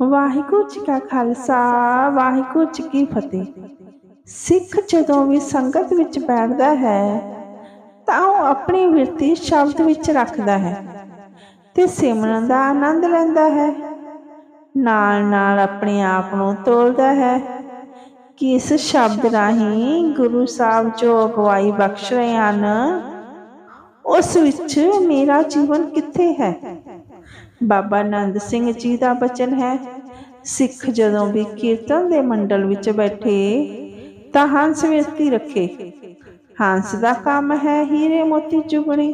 ਵਾਹਿਗੁਰੂ ਜੀ ਕਾ ਖਾਲਸਾ, ਵਾਹਿਗੁਰੂ ਜੀ ਕੀ ਫਤਿਹ। ਸਿੱਖ ਜਦੋਂ ਵੀ ਸੰਗਤ ਵਿੱਚ ਬੈਠਦਾ ਹੈ, ਤਾਂ ਉਹ ਆਪਣੀ ਵਿਰਤੀ ਸ਼ਬਦ ਵਿੱਚ ਰੱਖਦਾ ਹੈ ਤੇ ਸਿਮਰਨ ਦਾ ਆਨੰਦ ਲੈਂਦਾ ਹੈ। ਨਾਲ ਨਾਲ ਆਪਣੇ ਆਪ ਨੂੰ ਤੋਲਦਾ ਹੈ ਕਿ ਇਸ ਸ਼ਬਦ ਰਾਹੀਂ ਗੁਰੂ ਸਾਹਿਬ ਜੋ ਅਗਵਾਈ ਬਖਸ਼ ਰਹੇ ਹਨ, ਉਸ ਵਿੱਚ ਮੇਰਾ ਜੀਵਨ ਕਿੱਥੇ ਹੈ? ਬਾਬਾ ਆਨੰਦ ਸਿੰਘ ਜੀ ਦਾ ਬਚਨ ਹੈ, ਸਿੱਖ ਜਦੋਂ ਵੀ ਕੀਰਤਨ ਦੇ ਮੰਡਲ ਵਿੱਚ ਬੈਠੇ, ਤਾਂ ਹੰਸ ਵਿਰਤੀ ਰੱਖੇ। ਹੰਸ ਦਾ ਕੰਮ ਹੈ ਹੀਰੇ ਮੋਤੀ ਚੁਗਣੇ,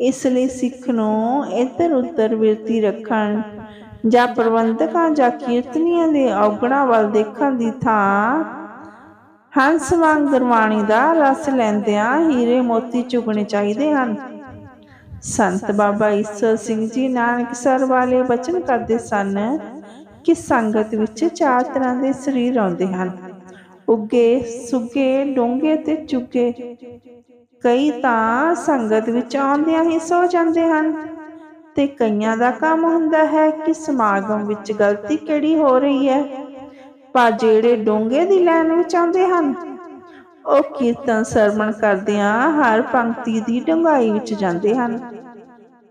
ਇਸ ਲਈ ਸਿੱਖ ਨੂੰ ਇੱਧਰ ਉੱਧਰ ਵਿਰਤੀ ਰੱਖਣ ਜਾਂ ਪ੍ਰਬੰਧਕਾਂ ਜਾਂ ਕੀਰਤਨੀਆਂ ਦੇ ਔਗਣਾ ਵੱਲ ਦੇਖਣ ਦੀ ਥਾਂ ਹੰਸ ਵਾਂਗ ਗੁਰਬਾਣੀ ਦਾ ਰਸ ਲੈਂਦਿਆਂ ਹੀਰੇ ਮੋਤੀ ਚੁਗਣੇ ਚਾਹੀਦੇ ਹਨ। ਸੰਤ ਬਾਬਾ ਈਸਰ ਸਿੰਘ ਜੀ ਨਾਨਕਸਰ ਵਾਲੇ ਬਚਨ ਕਰਦੇ ਸਨ ਕਿ ਸੰਗਤ ਵਿੱਚ ਚਾਰ ਤਰ੍ਹਾਂ ਦੇ ਸਰੀਰ ਆਉਂਦੇ ਹਨ। ਉੱਗੇ, ਸੁੱਗੇ ਡੋਂਗੇ ਤੇ ਚੁੱਗੇ। ਕਈ ਤਾਂ ਸੰਗਤ ਵਿੱਚ ਆਉਂਦਿਆਂ ਹੀ ਸੋ ਜਾਂਦੇ ਹਨ ਤੇ ਕਈਆਂ ਦਾ ਕੰਮ ਹੁੰਦਾ ਹੈ ਕਿ ਸਮਾਗਮ ਵਿੱਚ ਗਲਤੀ ਕਿਹੜੀ ਹੋ ਰਹੀ ਹੈ। ਪਰ ਜਿਹੜੇ ਡੋਂਗੇ ਦੀ ਲਾਈਨ ਵਿੱਚ ਆਉਂਦੇ ਹਨ ਉਹ ਕੀਰਤਨ ਸਰਵਣ ਕਰਦਿਆਂ ਹਰ ਪੰਕਤੀ ਦੀ ਡੰਗਾਈ ਵਿੱਚ ਜਾਂਦੇ ਹਨ।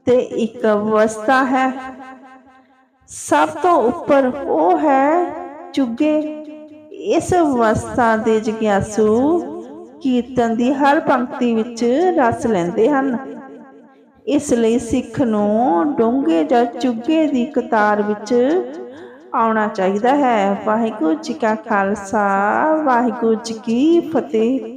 ਤੇ ਇੱਕ ਅਵਸਥਾ ਹੈ। ਸਭ ਤੋਂ ਉੱਪਰ ਉਹ ਹੈ ਚੁੱਗੇ। ਇਸ ਅਵਸਥਾ ਦੇ ਜਗਿਆਸੂ ਕੀਰਤਨ ਦੀ ਹਰ ਪੰਕਤੀ ਵਿੱਚ ਰਸ ਲੈਂਦੇ ਹਨ। ਇਸ ਲਈ ਸਿੱਖ ਨੂੰ ਡੋਂਗੇ ਜਾਂ ਚੁੱਗੇ ਦੀ ਕਤਾਰ ਵਿੱਚ ਆਉਣਾ ਚਾਹੀਦਾ ਹੈ। ਵਾਹਿਗੁਰੂ ਜੀ ਕਾ ਖਾਲਸਾ ਵਾਹਿਗੁਰੂ ਜੀ ਕੀ ਫਤਿਹ।